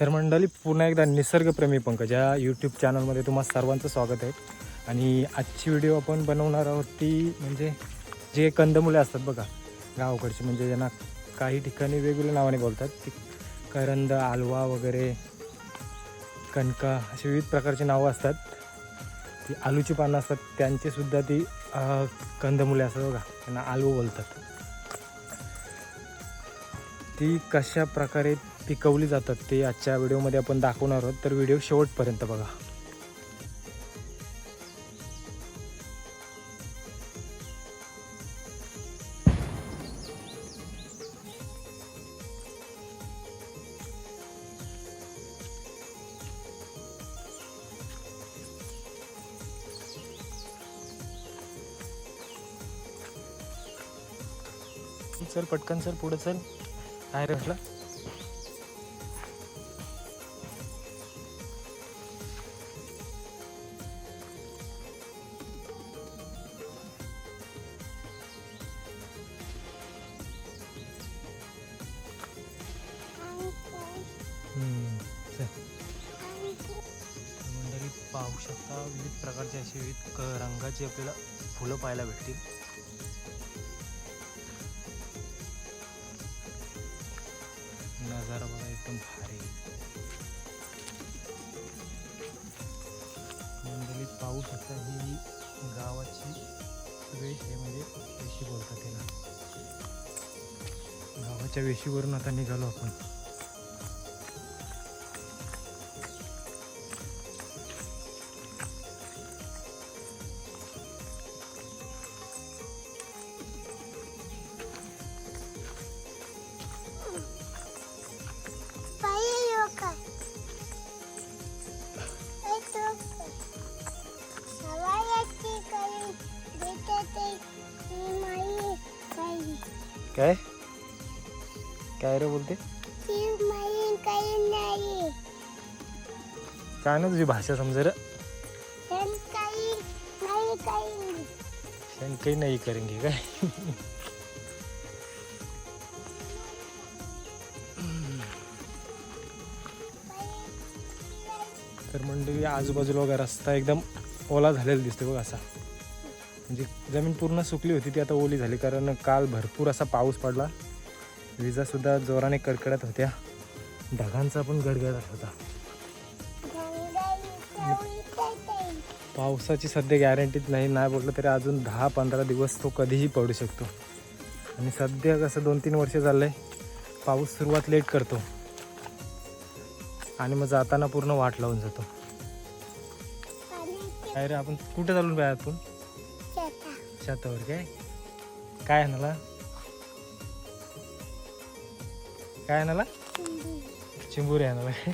तर मंडळी पुन्हा एकदा निसर्गप्रेमी पंकज या यूट्यूब चॅनलमध्ये तुम्हा सर्वांचं स्वागत आहे. आणि आजची व्हिडिओ आपण बनवणार आहोत ती म्हणजे जे कंदमुले असतात बघा गावाकडची म्हणजे ज्यांना काही ठिकाणी वेगवेगळ्या नावाने बोलतात ती करंद आलवा वगैरे कणका अशी विविध प्रकारची नावं असतात. ती आलूची पानं असतात त्यांचेसुद्धा ती कंदमुले असतात बघा त्यांना आलू बोलतात. ती कशा प्रकारे पिकवली जातात ते आजच्या व्हिडिओमध्ये आपण दाखवणार आहोत. तर व्हिडिओ शेवटपर्यंत बघा. चल पटकन चल पुढे चल. काय रे म्हटलं? मंडळी पाहू शकता विविध प्रकारचे असे विविध रंगाची आपल्याला फुलं पाहायला भेटतील. नजारा बघा एकदम भारी. मंडळीत पाहू शकता ही गावाची वेश आहे म्हणजे वेशी बोलतात त्याला गावाच्या वेशीवरून आता निघालो आपण. काय ना तुझी भाषा समजा रे? काही नाही करेंगे काय? तर मंडळी आजूबाजूला बघा रस्ता एकदम ओला झालेला दिसतो बघ असा. म्हणजे जमीन पूर्ण सुकली होती ती आता ओली झाली कारण काल भरपूर असा पाऊस पडला. विजासुद्धा जोराने कडकडत होत्या. ढगांचा पण गडगडाट होता. पावसाची सध्या गॅरंटीच नाही नाही बोललं तरी अजून दहा पंधरा दिवस तो कधीही पडू शकतो. आणि सध्या कसं दोन तीन वर्ष झालं आहे पाऊस सुरुवात लेट करतो. आणि मग जाताना पूर्ण वाट लावून जातो. काय रे आपण कुठे चालून पाहिजे आपण शेतावर काय? काय आणाला? काय आणाला? चिंबुरी. आणाला. काय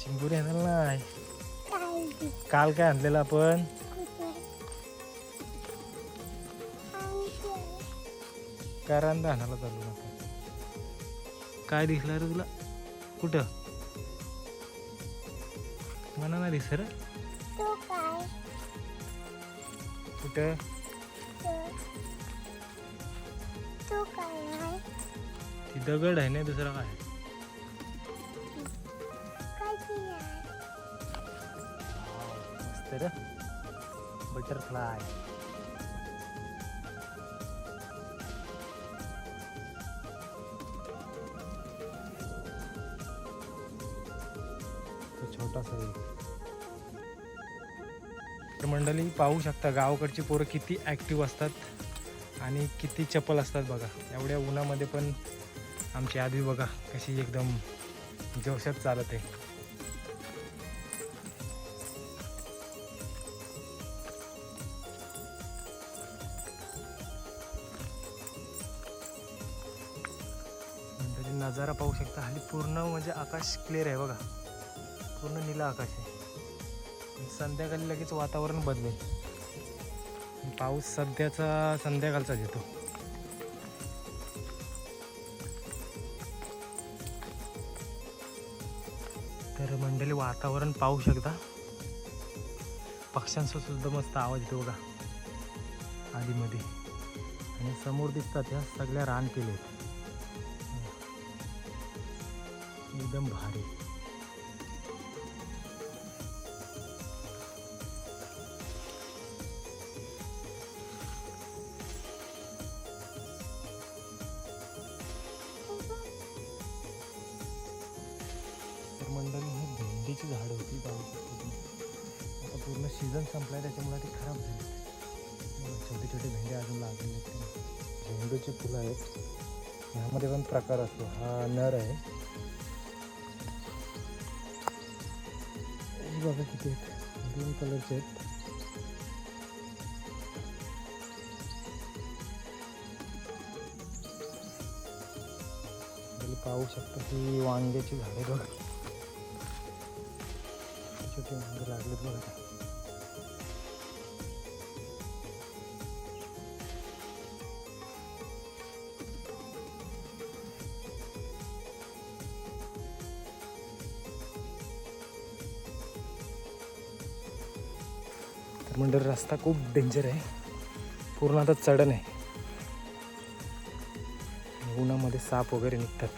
चिंबुरी आणायला नाही. काल काय आणलेलं आपण? कारांदा आणायला चालू काय दिसलं रे तुला? कुठं? म्हणा ना दिस रे. कुठं? ती दगड आहे ना दुसरा काय? मस्त बटरफ्लाय. छोटासा तर मंडळी पाहू शकता गावाकडची पोरं किती ॲक्टिव्ह असतात आणि किती चपल असतात बघा. एवढ्या उन्हामध्ये पण आमची आधी बघा कशी एकदम जोशात चालत. आहे नजारा पाहू शकता. हल्ली पूर्ण म्हणजे आकाश क्लिअर आहे बघा. पूर्ण निला आकाश आहे. संध्याकाळी लगेच वातावरण बदलेल. पाऊस सध्याचा संध्याकाळचाच येतो तर मंडळी वातावरण पाहू शकता. पक्ष्यांचा सुद्धा मस्त आवाज येतो बघा. आधीमध्ये. आणि समोर दिसतात ह्या सगळ्या रान केले एकदम भारी. तर मंडळी ही भेंडीची झाडं होती आता पूर्ण सीझन संपलाय त्याच्यामुळे ती खराब झाली. छोटे छोटे भेंडे अजून लागलेले आहेत झेंडूची फुलं आहेत. ह्यामध्ये पण प्रकार असतो. हा नर आहे. बघा किती आहेत. ग्रीन कलरचे आहेत. पाहू शकता की वांग्याची झाडे बघा. छोटी वांगे लागलेत बघा. रस्ता खूप डेंजर आहे. पूर्ण आता चढण आहे. उन्हामध्ये साप वगैरे निघतात.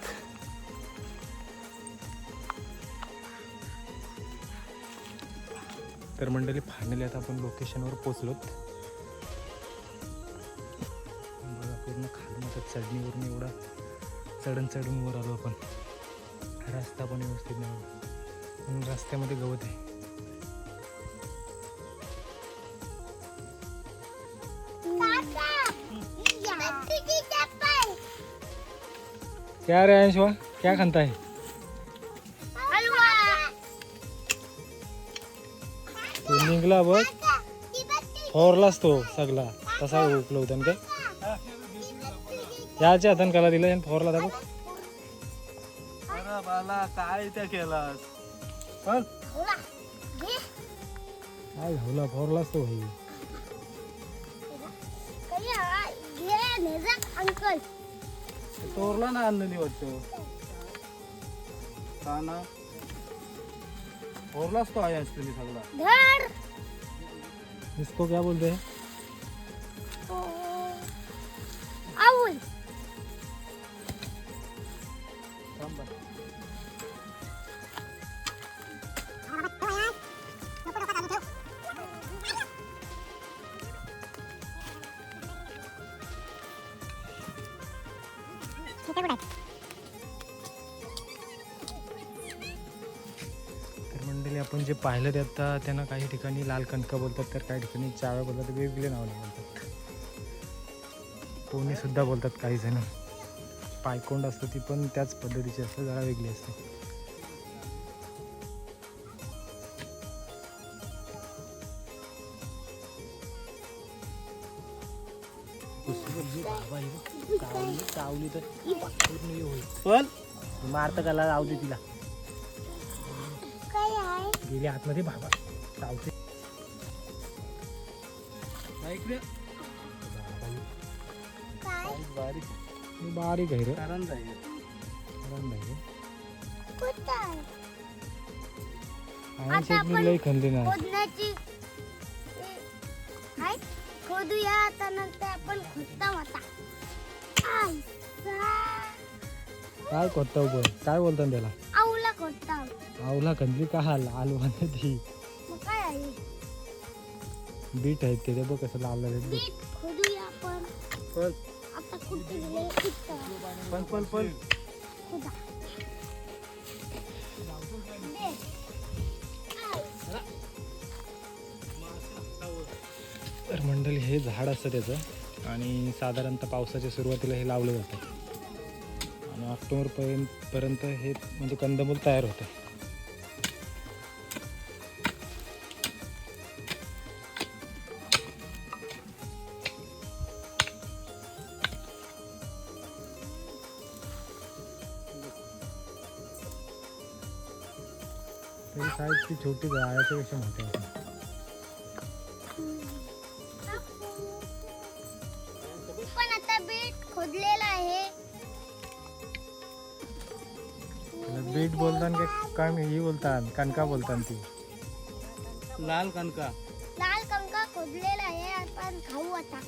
तर मंडळी फायनली आता आपण लोकेशनवर पोचलोत बघा पूर्ण खाली आता चढणीवरून एवढा चढण चढून वर आलो आपण. रस्ता पण व्यवस्थित नाही. रस्त्यामध्ये गवत आहे. क्या रे अंशवा क्या खनता है तो निघला बघ फोरलाच तो सगळा तसा उठलो होता ना काय याच्या हातान कला दिला आणि फोरला दाखव बाला काय त्या केलास काय झाला फोरलाच तो भाई अंकल तोरला ना आणलेली वाटतं. का ना. तोरलाच तो आहे असलेली सगळा. धर! इसको क्या बोलते हैं. तर मंडळी आपण जे पाहिलं ते आता त्यांना काही ठिकाणी लाल कणकं बोलतात तर काही ठिकाणी चाव्या बोलतात वेगवेगळे नावाने बोलतात. कोणी सुद्धा बोलतात काही जण. पायकोंड असतं ती पण त्याच पद्धतीची असते जरा वेगळी असते. चावली तर हे पण मारत गाला लावू दे तिला. गेली आतमध्ये बाबा. चावते बारीक बारीक. आहे रे. जाईल. आराम लई खंदी ना. खोदूया. आता नंतर आपण खोदता होता काय खोदता पण? काय बोलतात त्याला? आऊला खोदता आवला खंदली का हाल? आलवाने ती. मग काय आहे? बीट आहेत ते. बघ कसं लाल लाल आहेत बघ. बीट खोदूया आपण. पण. आता कुठे गेले? इथं. पण पण पण. खोदा. तर मंडळी हे झाड असतं त्याचं. आणि साधारणतः पावसाच्या सुरुवातीला हे लावलं जातं. आणि ऑक्टोबरपर्यंत पर्यंत हे म्हणजे कंदमूल तयार होतं. तरी साईज ती छोटी जाळ्याच्या पेक्षा मोठी आहे बीट बोलतात की काय मी ही बोलतात कणका बोलतात ती. लाल कणका. लाल कंका खोदलेला आहे आपण खाऊ आता.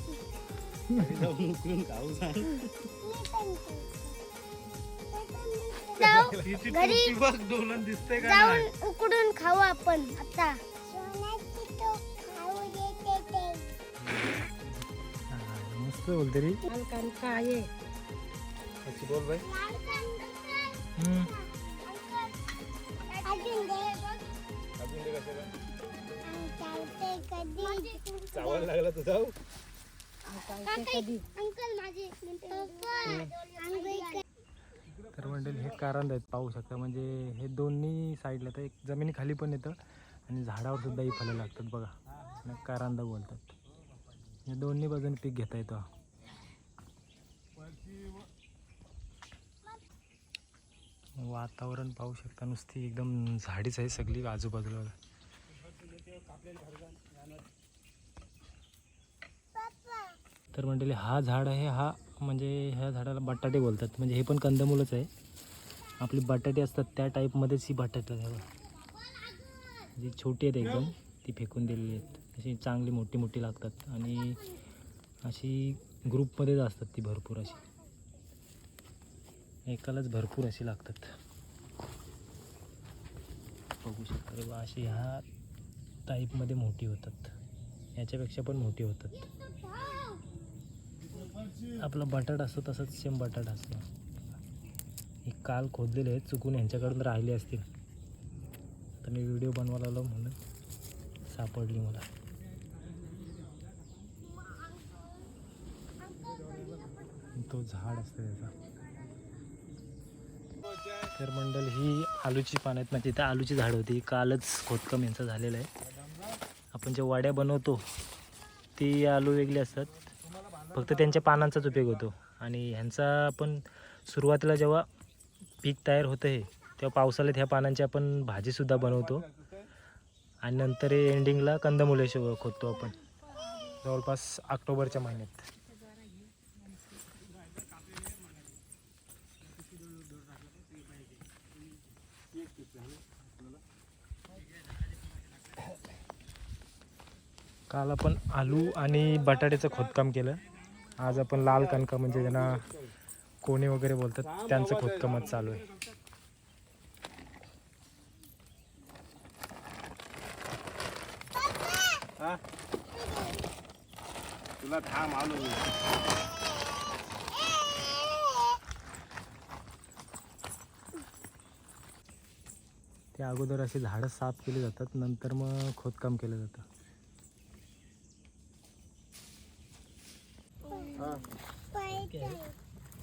घरी जाऊन उकळून खाऊ जाऊ घरी बघ डोलन दिसते का जाऊन उकडून खाऊ आपण आता. हा, मस्त बोलते रे. अच्छी बोल भाई हम्म. चावायला लागला तू जाऊ तर मंडळी हे कारांद आहेत पाहू शकता म्हणजे हे दोन्ही साईडला तर एक जमिनी खाली पण येतं आणि झाडावर सुद्धा ही फळं लागतात बघा. कारांदा बोलतात. हे दोन्ही बाजूने पीक घेता येतं. वातावरण पाहू शकता नुसती एकदम झाडीच आहे सगळी आजूबाजूला. तर मंडळी हा झाड आहे हा म्हणजे ह्या झाडाला बटाटे बोलतात. म्हणजे हे पण कंदमूलच आहे. आपली बटाटे असतात त्या टाईपमध्येच ही बटाटे आहे जी छोटी आहेत एकदम ती फेकून दिलेली आहेत. अशी चांगली मोठी मोठी लागतात. आणि अशी ग्रुपमध्येच असतात ती भरपूर अशी. एकालाच भरपूर अशी लागतात. बघू शकता. अशी ह्या टाईपमध्ये मोठी होतात. याच्यापेक्षा पण मोठी होतात. आपला बटाटा असतो तसंच सेम बटाटा असतो. हे काल खोदलेले आहेत चुकून यांच्याकडून राहिले असतील. तर मी व्हिडिओ बनवायला आलो म्हणून सापडली मला. तो झाड असतं त्याचा. तर मंडल ही आलूची पाण्यात आहेत म्हणजे तिथं आलूची झाड होती. कालच खोदकाम यांचं झालेलं आहे. आपण जे वाड्या बनवतो ती आलू वेगळी असतात. फक्त त्यांच्या पानांचाच उपयोग होतो. आणि ह्यांचा आपण सुरुवातीला जेव्हा पीक तयार होतं हे तेव्हा पावसाळ्यात ह्या पानांची आपण भाजीसुद्धा बनवतो. आणि नंतर हे एंडिंगला कंदमुळे शो खोदतो आपण. जवळपास ऑक्टोबरच्या महिन्यात. काल आपण आलू आणि बटाट्याचं खोदकाम केलं आज आपण लाल कणका म्हणजे ज्यांना कोणी वगैरे बोलतात त्यांचं खोदकामच चालू आहे हा? तुला थांब आलो मी. ते अगोदर अशी झाडं साफ केली जातात नंतर मग खोदकाम केलं जातं हा.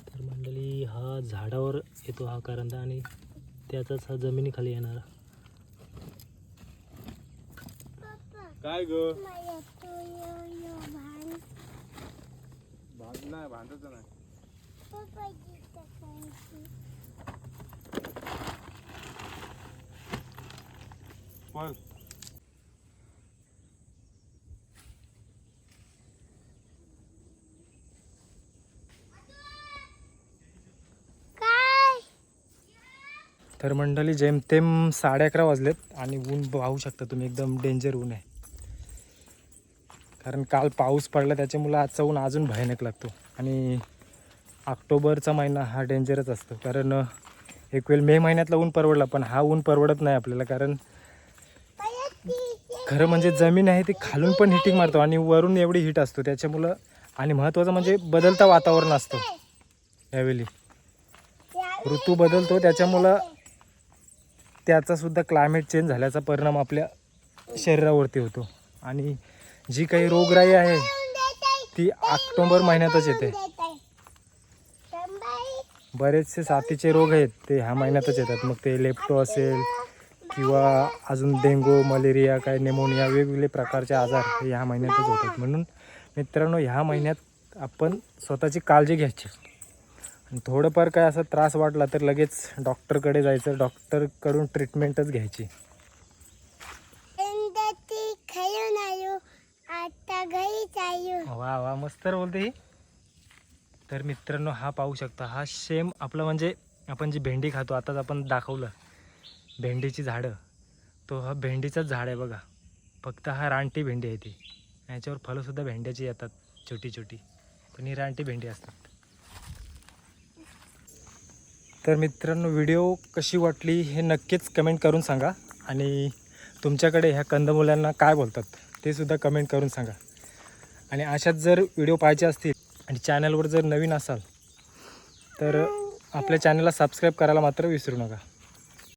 तर मंडळी हा झाडावर येतो हा करंदा आणि त्याचाच हा जमिनीखाली येणारा. काय ग? भांड नाही. भांडत नाही तर मंडळी जेमतेम साडे अकरा वाजलेत आणि ऊन पाहू शकता तुम्ही एकदम डेंजर ऊन आहे. कारण काल पाऊस पडला त्याच्यामुळं आजचा ऊन अजून भयानक लागतो. आणि ऑक्टोबरचा महिना हा डेंजरच असतो. कारण एकवेळ एक वेळ मे महिन्यातला ऊन परवडला पण हा ऊन परवडत नाही आपल्याला. कारण खरं म्हणजे जमीन आहे ती खालून पण हिटिंग मारतो आणि वरून एवढी हीट असतो. त्याच्यामुळं आणि महत्त्वाचं म्हणजे बदलता वातावरण असतं. यावेळी ऋतू बदलतो त्याच्यामुळं त्याचासुद्धा क्लायमेट चेंज झाल्याचा परिणाम आपल्या शरीरावरती होतो. आणि जी काही रोगराई आहे ती ऑक्टोंबर महिन्यातच येते. बरेचसे साथीचे रोग आहेत ते ह्या महिन्यातच येतात. मग ते लेप्टो असेल किंवा अजून डेंगू मलेरिया काय नेमोनिया वेगवेगळे प्रकारचे आजार हे ह्या महिन्यातच होतात. म्हणून मित्रांनो ह्या महिन्यात आपण स्वतःची काळजी घ्यायची. थोडंफार काय असा त्रास वाटला तर लगेच डॉक्टरकडे जायचं. डॉक्टरकडून ट्रीटमेंटच घ्यायची. आलो वा वा मस्त बोलते ही. तर मित्रांनो हा पाहू शकता हा सेम आपलं म्हणजे आपण जी भेंडी खातो आताच आपण दाखवलं. भेंडीची झाडं. तो हा भेंडीचाच झाड आहे बघा. फक्त हा रानटी भेंडी आहे ती. याच्यावर फलंसुद्धा भेंड्याची येतात छोटी छोटी पण ही रानटी भेंडी असतात. तर मित्रांनो व्हिडिओ कशी वाटली हे नक्कीच कमेंट करून सांगा. आणि तुमच्याकडे ह्या कंदमुलांना काय बोलतात ते सुद्धा कमेंट करून सांगा. आणि अशाच जर व्हिडिओ पाहायचे असतील आणि चॅनलवर जर नवीन असाल तर आपल्या चॅनलला सबस्क्राईब करायला मात्र विसरू नका.